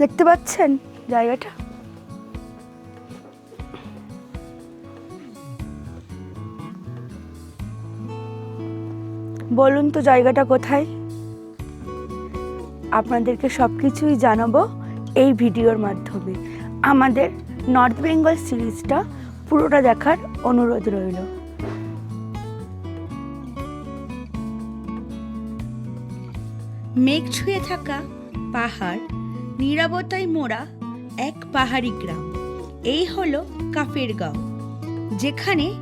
দেখতে পাচ্ছেন জায়গাটা? বলুন তো জায়গাটা কোথায়? আপনাদেরকে সব কিছুই জানাব এই ভিডিওর মাধ্যমে। আমাদের নর্থ বেঙ্গল সিরিজটা পুরোটা দেখার অনুরোধ রইল। মেঘ ছুঁয়ে থাকা পাহাড় নীরবতায় মোড়া এক পাহাড়ি গ্রাম। এই হলো কাফের গাঁও। যেখানে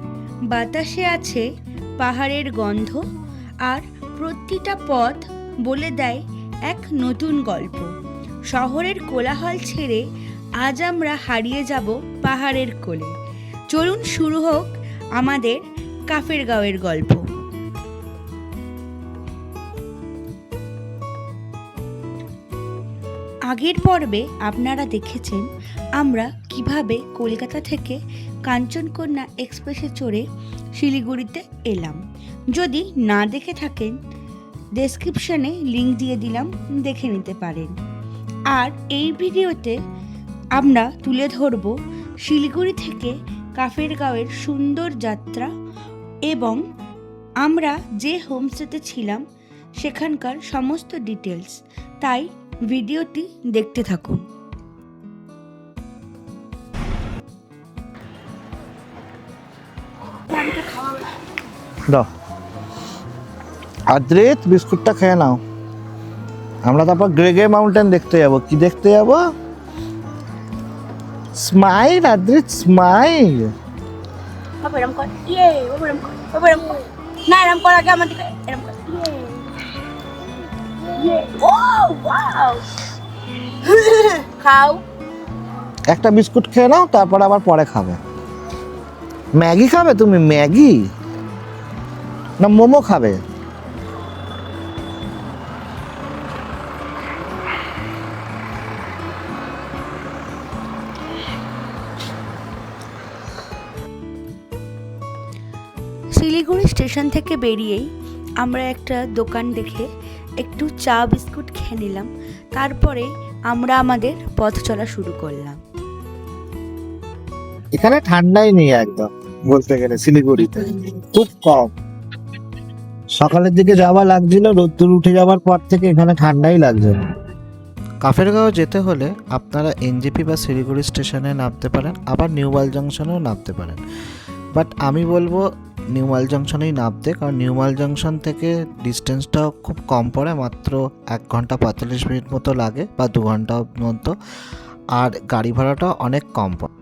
বাতাসে আছে পাহাড়ের গন্ধ আর প্রতিটা পথ বলে দেয় এক নতুন গল্প। শহরের কোলাহল ছেড়ে আজ আমরা হারিয়ে যাব পাহাড়ের কোলে। চলুন শুরু হোক আমাদের কাফের গাঁওয়ের গল্প। আগের পর্বে আপনারা দেখেছেন আমরা কীভাবে কলকাতা থেকে কাঞ্চনকন্যা এক্সপ্রেসে চড়ে শিলিগুড়িতে এলাম। যদি না দেখে থাকেন ডেসক্রিপশানে লিঙ্ক দিয়ে দিলাম, দেখে নিতে পারেন। আর এই ভিডিওতে আমরা তুলে ধরব শিলিগুড়ি থেকে কাফের গাঁওয়ের সুন্দর যাত্রা এবং আমরা যে হোমস্টেতে ছিলাম, সেখানকার সমস্ত ডিটেলস তাই ভিডিওটি দেখতে থাকুন। দাও। আদ্রিত বিস্কুটটা খেয়ে নাও। আমরা তারপর গ্রেগে মাউন্টেন দেখতে যাব। কি দেখতে যাব? Smile Adrit smile. ইয়ে না এরম কর আগে খাও। একটা বিস্কুট খেয়ে নাও তারপর আবার পরে খাবে। ম্যাগি খাবে তুমি? ম্যাগি? না মোমো খাবে? শিলিগুড়ি স্টেশন থেকে বেরিয়েই আমরা একটা দোকান দেখে একটু চা বিস্কুট খেয়ে নিলাম তারপরে আমরা আমাদের পথ চলা শুরু করলাম। এখানে ঠান্ডাই নেই একদম বলতে গেলে শিলিগুড়িতে খুব কম। সকালের দিকে যাওয়া লাগছিল রোদ্দুর উঠে যাওয়ার পর থেকে এখানে ঠান্ডাই লাগছে। কাফেরগাঁও যেতে হলে আপনারা এনজেপি বা শিলিগুড়ি স্টেশনে নামতে পারেন আবার নিউমাল জংশনেও নামতে পারেন। বাট আমি বলব নিউমাল জংশনেই নামতে, কারণ নিউমাল জংশন থেকে ডিস্টেন্সটাও খুব কম পড়ে, মাত্র এক ঘণ্টা পঁয়তাল্লিশ মিনিট মতো লাগে বা দু ঘণ্টা মতো, আর গাড়ি ভাড়াটাও অনেক কম পড়ে।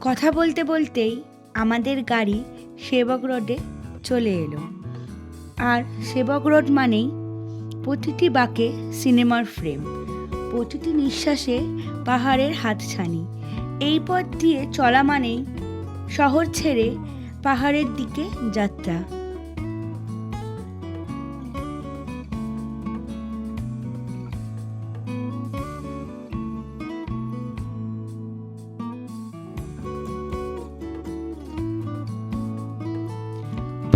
কথা বলতে বলতেই আমাদের গাড়ি সেবক রোডে চলে এলো। আর সেবক রোড মানেই প্রতিটি বাঁকে সিনেমার ফ্রেম প্রতিটি নিঃশ্বাসে পাহাড়ের হাতছানি। এই পথ দিয়ে চলা মানেই শহর ছেড়ে পাহাড়ের দিকে যাত্রা।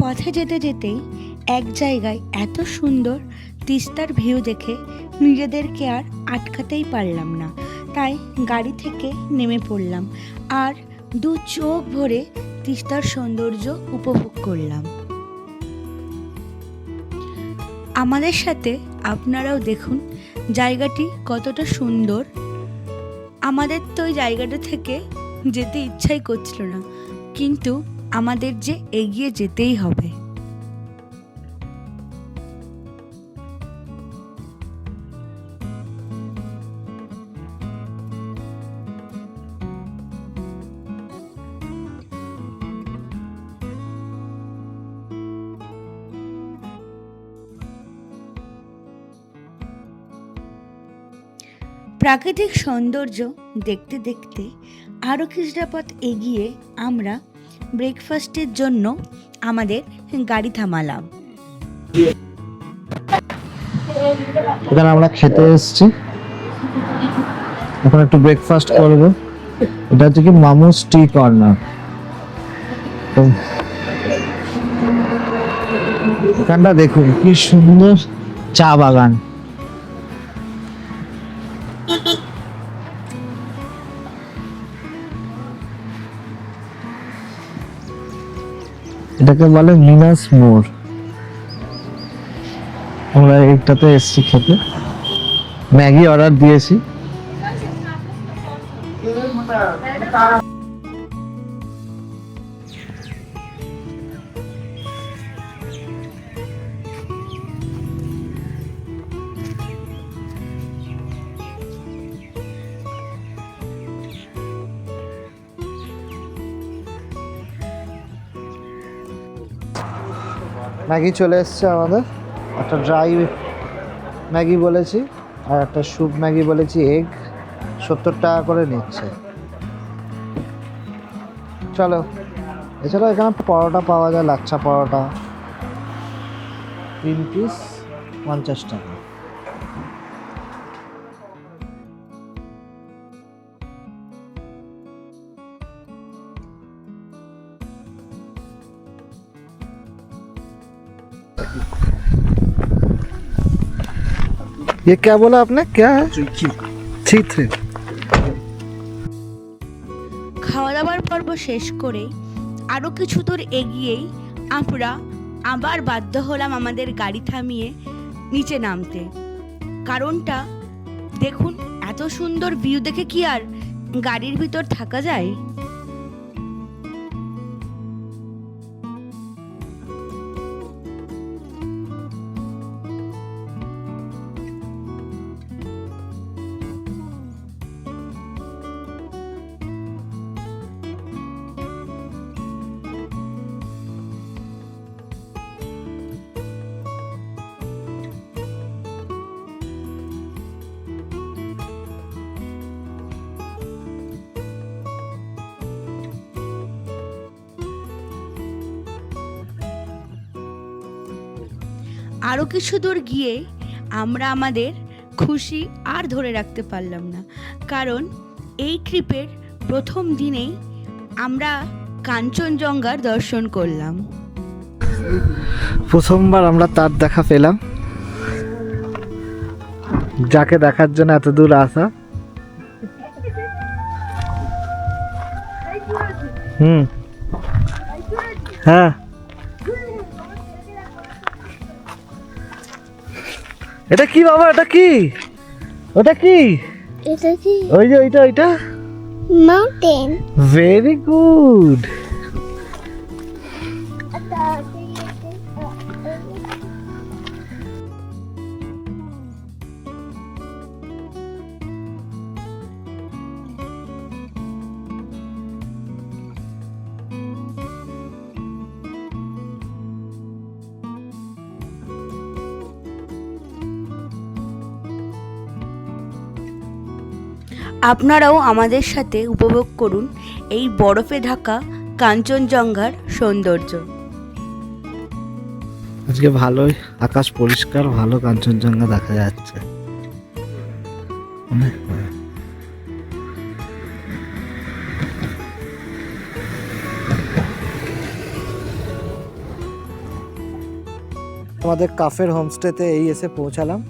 পথে যেতে যেতেই এক জায়গায় এত সুন্দর তিস্তার ভিউ দেখে নিজেদেরকে আর আটকাতেই পারলাম না। তাই গাড়ি থেকে নেমে পড়লাম আর দু চোখ ভরে তিস্তার সৌন্দর্য উপভোগ করলাম। আমাদের সাথে আপনারাও দেখুন জায়গাটি কতটা সুন্দর। আমাদের তো ওই জায়গাটা থেকে যেতে ইচ্ছাই করছিল না, কিন্তু আমাদের যে এগিয়ে যেতেই হবে। প্রাকৃতিক সৌন্দর্য দেখতে দেখতে আরও কিছুটা পথ এগিয়ে আমরা ব্রেকফাস্টের জন্য আমাদের গাড়ি থামালাম। এখানে আমরা খেতে এসেছি। এখন একটু ব্রেকফাস্ট করব। এটা হচ্ছে কি মামুস টি কর্নার এখানটা দেখুন, কি সুন্দর চা বাগান। এটাকে বলে মিনাস মোর আমরা এইটাতে এসছি খেতে। ম্যাগি অর্ডার দিয়েছি। ম্যাগি চলে এসছে আমাদের। একটা ড্রাই ম্যাগি বলেছি আর একটা স্যুপ ম্যাগি বলেছি এগ সত্তর টাকা করে নিচ্ছে। চলো, এছাড়াও এখানে পরোটা পাওয়া যায়, লাচ্ছা পরোটা। তিন পিস পঞ্চাশ টাকা। ये क्या बोला आपने क्या है थ्री थ्री খাওয়া দাওয়ার পর্ব শেষ করে আরও কিছু দূর এগিয়েই আমরা আবার বাধ্য হলাম আমাদের গাড়ি থামিয়ে নিচে নামতে কারণটা দেখুন এত সুন্দর ভিউ দেখে কি আর গাড়ির ভিতর থাকা যায় আরও কিছু দূর গিয়ে আমরা আমাদের খুশি আর ধরে রাখতে পারলাম না। কারণ এই ট্রিপের প্রথম দিনেই আমরা কাঞ্চনজঙ্ঘার দর্শন করলাম। প্রথমবার আমরা তার দেখা পেলাম। যাকে দেখার জন্য এত দূর আসা। হুম। হ্যাঁ। এটা কি বাবা? এটা কি? ওটা কি? এটা কি? ওই যে ওইটা ওইটা? মাউন্টেন ভেরি গুড আপনারাও আমাদের সাথে উপভোগ করুন এই বরফে ঢাকা কাঞ্চনজঙ্ঘার সৌন্দর্য। আজকে ভালোই আকাশ পরিষ্কার, ভালো কাঞ্চনজঙ্ঘা দেখা যাচ্ছে। আমাদের কাফের হোমস্টেতে এই এসে পৌঁছালাম।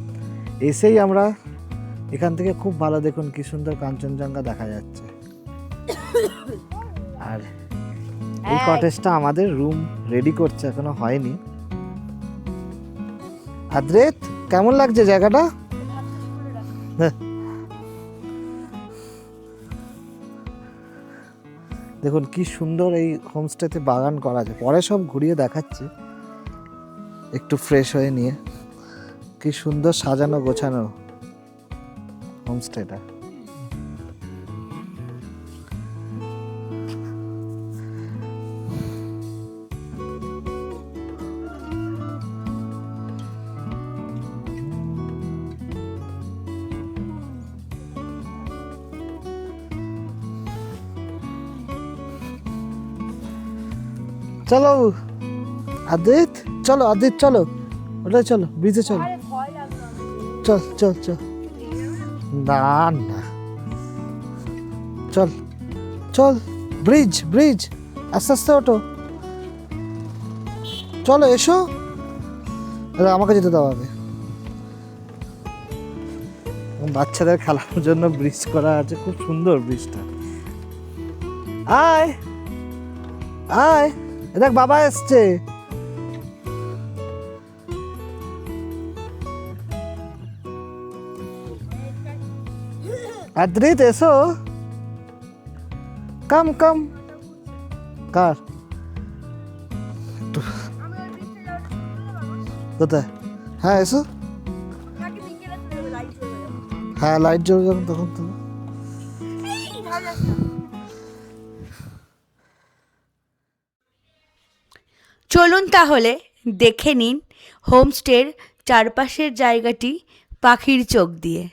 এসেই আমরা এখান থেকে খুব ভালো দেখুন কি সুন্দর কাঞ্চনজঙ্ঘা দেখা যাচ্ছে। আর এই কটেজটা আমাদের রুম রেডি করছে এখনও হয়নি। আদ্রেত কেমন লাগছে জায়গাটা? হ্যাঁ। দেখুন কি সুন্দর এই হোমস্টেতে বাগান করা আছে। পরে সব ঘুরিয়ে দেখাচ্ছি একটু ফ্রেশ হয়ে নিয়ে। কি সুন্দর সাজানো গোছানো। হোমস্টেটা চলো আদিত চলো আদিত চলো। ওটা চলো ব্রিজে চলো। চল চল চল। না না। চল চল, ব্রিজ ব্রিজ, আস্তে আস্তে ওঠো। চলো, এসো। আমাকে যেতে দাও আগে। বাচ্চাদের খেলার জন্য ব্রিজ করা আছে, খুব সুন্দর ব্রিজটা। আয় আয় দেখ, বাবা এসছে। আদ্রিত এসো কাম কাম কার কোথায় হ্যাঁ এসো হ্যাঁ লাইট জ্বলে যখন তখন তো চলুন তাহলে দেখে নিন হোমস্টের চারপাশের জায়গাটি পাখির চোখ দিয়ে।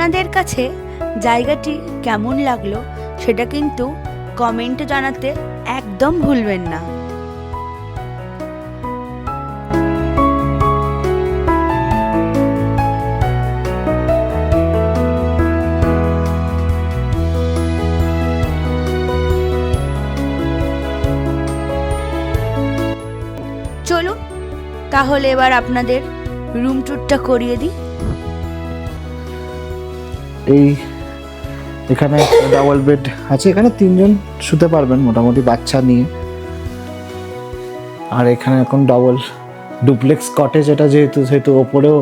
আপনাদের কাছে জায়গাটি কেমন লাগল সেটা কিন্তু কমেন্টে জানাতে একদম ভুলবেন না। চলুন, তাহলে এবার আপনাদের রুম ট্যুরটা করিয়ে দিই। এই এখানে ডাবল বেড আছে। এখানে তিনজন শুতে পারবেন মোটামুটি বাচ্চা নিয়ে। আর এখানে এখন ডবল ডুপ্লেক্স কটেজ এটা যেহেতু, সেহেতু ওপরেও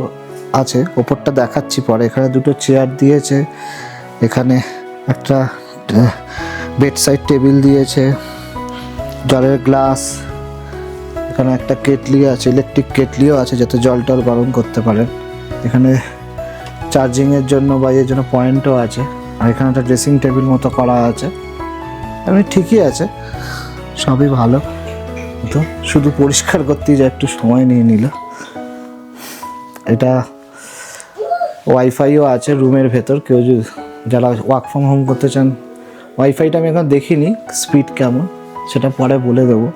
আছে। ওপরটা দেখাচ্ছি পরে। এখানে দুটো চেয়ার দিয়েছে। এখানে একটা বেড সাইড টেবিল দিয়েছে। জলের গ্লাস এখানে একটা কেটলি আছে ইলেকট্রিক কেটলিও আছে, যাতে জল টল গরম করতে পারেন। এখানে চার্জিংয়ের জন্য বা এর জন্য পয়েন্টও আছে। আর এখানে একটা ড্রেসিং টেবিল মতো করা আছে। এমনি ঠিকই আছে। সবই ভালো। তো শুধু পরিষ্কার করতেই যা একটু সময় নিয়ে নিল। এটা ওয়াইফাইও আছে রুমের ভেতর। কেউ যদি যারা ওয়ার্ক ফ্রম হোম করতে চান ওয়াইফাইটা আমি এখন দেখিনি স্পিড কেমন, সেটা পরে বলে দেবো।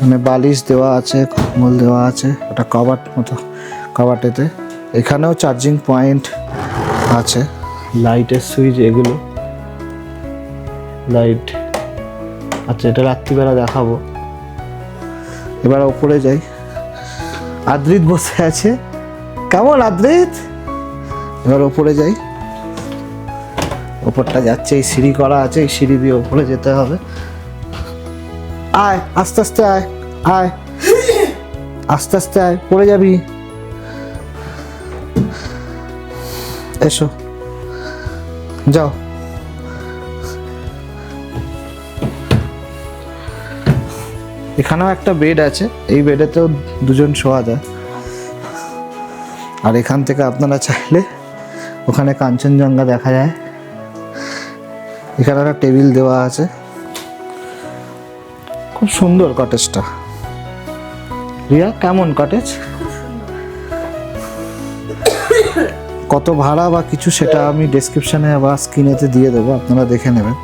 মানে বালিশ দেওয়া আছে, কম্বল দেওয়া আছে ওটা কভার মতো কভারটাতে এখানেও চার্জিং পয়েন্ট আছে। লাইটের সুইচ এগুলো। লাইট আচ্ছা এটা রাত্রিবেলা দেখাবো। এবার ওপরে যাই। আদ্রিত বসে আছে। কেমন আদ্রিত? এবার ওপরে যাই। ওপরটা যাচ্ছে, এই সিঁড়ি করা আছে, এই সিঁড়ি দিয়ে ওপরে যেতে হবে। আয়, আস্তে আস্তে আয় আয়। আস্তে আস্তে আয়, পড়ে যাবি। এসো। যাও। এখানেও একটা বেড আছে। এই বেডেতেও দুজন শোয়া যায়। আর এখান থেকে আপনারা চাইলে ওখানে কাঞ্চনজঙ্ঘা দেখা যায়। এখানে একটা টেবিল দেওয়া আছে। খুব সুন্দর কটেজটা রিয়া, কেমন কটেজ কত ভাড়া বা কিছু সেটা আমি ডেসক্রিপশনে বা স্ক্রিনেতে দিয়ে দেবো, আপনারা দেখে নেবেন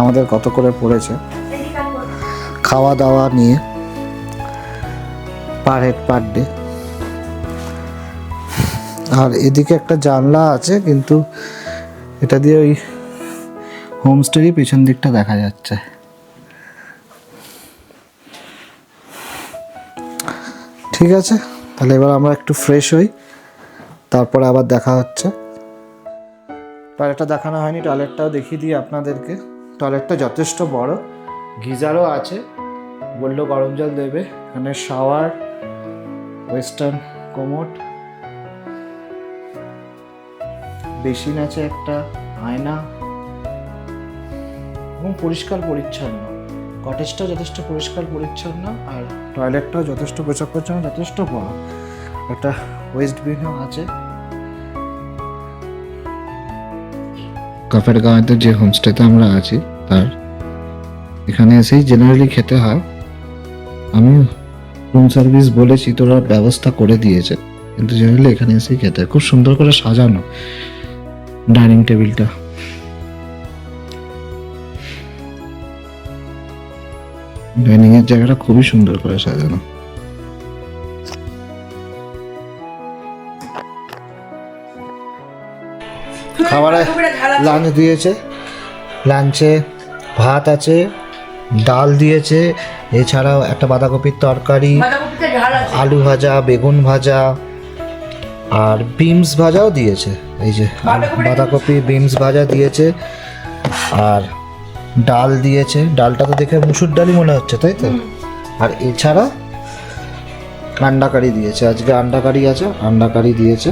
আমাদের কত করে পড়েছে। খাওয়া দাওয়া নিয়ে পার হেড পার ডে আর এদিকে একটা জানলা আছে, কিন্তু এটা দিয়ে ওই হোমস্টেরই পেছন দিকটা দেখা যাচ্ছে। ঠিক আছে, তাহলে এবার আমরা একটু ফ্রেশ হই। তারপরে আবার দেখা হচ্ছে। টয়লেটটা দেখানো হয়নি, টয়লেটটাও দেখিয়ে দিই আপনাদেরকে। টয়লেটটা যথেষ্ট বড়, গিজারও আছে। বলল গরম জল দেবে, এখানে শাওয়ার, ওয়েস্টার্ন কোমোট। বেসিন আছে একটা, আয়না। এবং পরিষ্কার পরিচ্ছন্ন। কটেজটা যথেষ্ট পরিষ্কার পরিচ্ছন্ন আর টয়লেটটাও যথেষ্ট পরিষ্কার পরিচ্ছন্ন যথেষ্ট বড়। একটা ওয়েস্ট বিনও আছে। কাফের গাঁয়েতে যে হোমস্টেতে আমরা আছি, তার এখানে এসেই জেনারেলি খেতে হয়। আমি রুম সার্ভিস বলেছি, তোরা ব্যবস্থা করে দিয়েছে। কিন্তু জেনারেলি এখানে এসেই খেতে হয়। খুব সুন্দর করে সাজানো ডাইনিং টেবিলটা। ডাইনিং এর জায়গাটা খুবই সুন্দর করে সাজানো। খাবারে লাঞ্চ দিয়েছে। লাঞ্চে ভাত আছে ডাল দিয়েছে এছাড়াও একটা বাঁধাকপির তরকারি আলু ভাজা বেগুন ভাজা আর বিমস ভাজাও দিয়েছে। এই যে বাঁধাকপি বিমস ভাজা দিয়েছে আর ডাল দিয়েছে। ডালটা তো দেখে মুসুর ডালই মনে হচ্ছে তাই তো? আর এছাড়া আন্ডা কারি দিয়েছে। আজকে আন্ডা কারি আছে আন্ডা কারি দিয়েছে।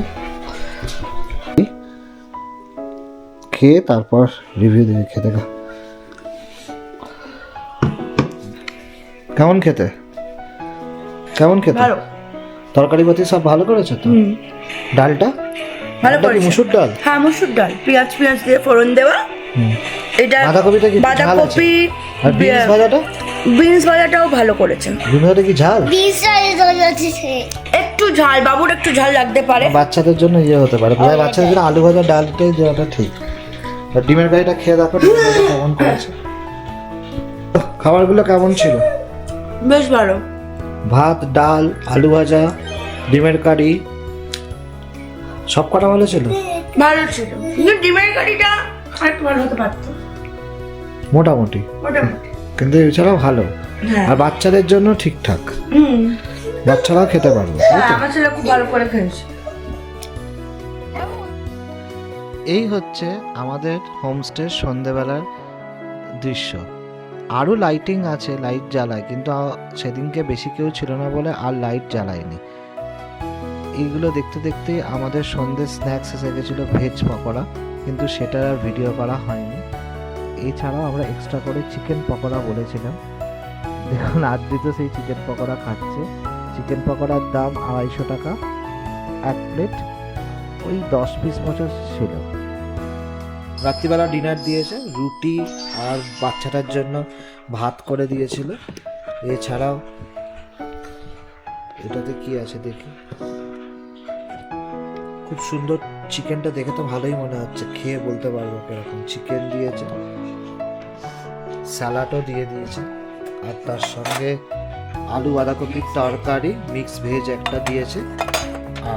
খেয়ে তারপর রিভিউ দিবি খেতে কেমন খেতে? কেমন খেতে? ভালো। তরকারি পাতি সব ভালো করেছে তো? ডালটা? ভালো ডালটা কি করেছে। মুসুর ডাল? হ্যাঁ মসুর ডাল। পেঁয়াজ পেঁয়াজ দিয়ে ফোড়ন দেওয়া। এটা বাঁধাকপিটা কি বাঁধাকপি আর বিনস ভাজাটা? বিনস ভাজাটাও ভালো করেছে। বিনস ভাজাটা কি ঝাল? বিনস একটু ঝাল বাবুর একটু ঝাল লাগতে পারে। বাচ্চাদের জন্য ইয়ে হতে পারে। বাচ্চাদের জন্য আলু ভাজা ডালটাই দেওয়াটা ঠিক। ডিমের গাড়িটা খেয়ে দেখো ডিমের গাড়িটা কেমন করেছে। খাবারগুলো কেমন ছিল? বেশ ভালো। ভাত ডাল আলু ভাজা ডিমের কারি সব কটা ভালো ছিল? ভালো ছিল। কিন্তু ডিমের কারিটা আরেকটু ভালো হতে পারতো মোটামুটি। মোটামুটি। কিন্তু এছাড়াও ভালো। হ্যাঁ। আর বাচ্চাদের জন্য ঠিকঠাক। বাচ্চারাও খেতে পারবে। হ্যাঁ? আমার ছেলে খুব ভালো করে খেয়েছে। এই হচ্ছে আমাদের হোমস্টের সন্ধেবেলার দৃশ্য। আরও লাইটিং আছে লাইট জ্বালায়, কিন্তু সেদিনকে বেশি কেউ ছিল না বলে আর লাইট জ্বালায়নি। এইগুলো দেখতে দেখতে আমাদের সন্ধ্যে স্ন্যাক্স এসে গেছিল ভেজ পকোড়া, কিন্তু সেটা আর ভিডিও করা হয়নি। এছাড়াও আমরা এক্সট্রা করে চিকেন পকোড়া বলেছিলাম। দেখুন আদ্রিত সেই চিকেন পকোড়া খাচ্ছে। চিকেন পকোড়ার দাম আড়াইশো টাকা, এক প্লেট ওই দশ পিস মতো ছিল। রাত্রিবেলা ডিনার দিয়েছে, রুটি আর বাচ্চাটার জন্য ভাত করে দিয়েছিল। এছাড়াও, এটাতে কি আছে দেখি? খুব সুন্দর চিকেনটা দেখে তো ভালোই মনে হচ্ছে, খেয়ে বলতে পারব কীরকম। চিকেন দিয়েছে, স্যালাডও দিয়ে দিয়েছে, আর তার সঙ্গে আলু বাঁধাকপির তরকারি মিক্স ভেজ একটা দিয়েছে,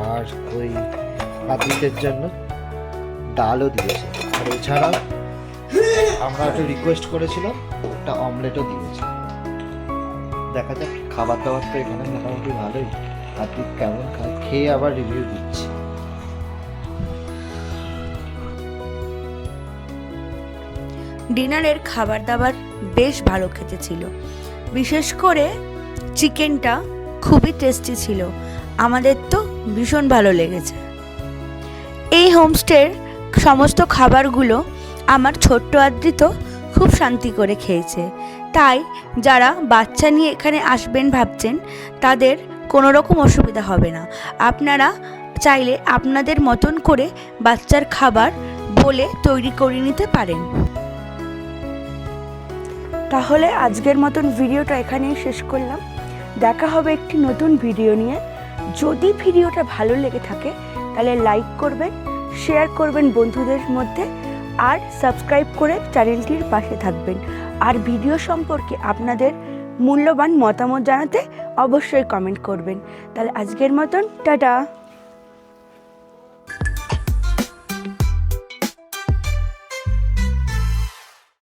আর ওই পাবলিকের জন্য ডালও দিয়েছে। এছাড়া আমরা একটা রিকোয়েস্ট করেছিলাম, একটা অমলেটও দিয়েছে দেখা যাক খাবার দাবার তো এখানে মোটামুটি ভালোই। আর তুই কেমন খায় আবার রিভিউ দিচ্ছি। ডিনারের খাবার দাবার বেশ ভালো খেতে ছিল বিশেষ করে চিকেনটা খুবই টেস্টি ছিল। আমাদের তো ভীষণ ভালো লেগেছে। এই হোমস্টের সমস্ত খাবারগুলো আমার ছোট্ট আদ্রিত খুব শান্তি করে খেয়েছে। তাই যারা বাচ্চা নিয়ে এখানে আসবেন ভাবছেন, তাদের কোনো রকম অসুবিধা হবে না। আপনারা চাইলে আপনাদের মতন করে বাচ্চার খাবার বলে তৈরি করে নিতে পারেন। তাহলে আজকের মতন ভিডিওটা এখানেই শেষ করলাম। দেখা হবে একটি নতুন ভিডিও নিয়ে। যদি ভিডিওটা ভালো লেগে থাকে, তাহলে লাইক করবেন শেয়ার করবেন বন্ধুদের মধ্যে আর সাবস্ক্রাইব করে চ্যানেলটির পাশে থাকবেন। আর ভিডিও সম্পর্কে আপনাদের মূল্যবান মতামত জানাতে অবশ্যই কমেন্ট করবেন। তাহলে আজকের মতন, টাটা!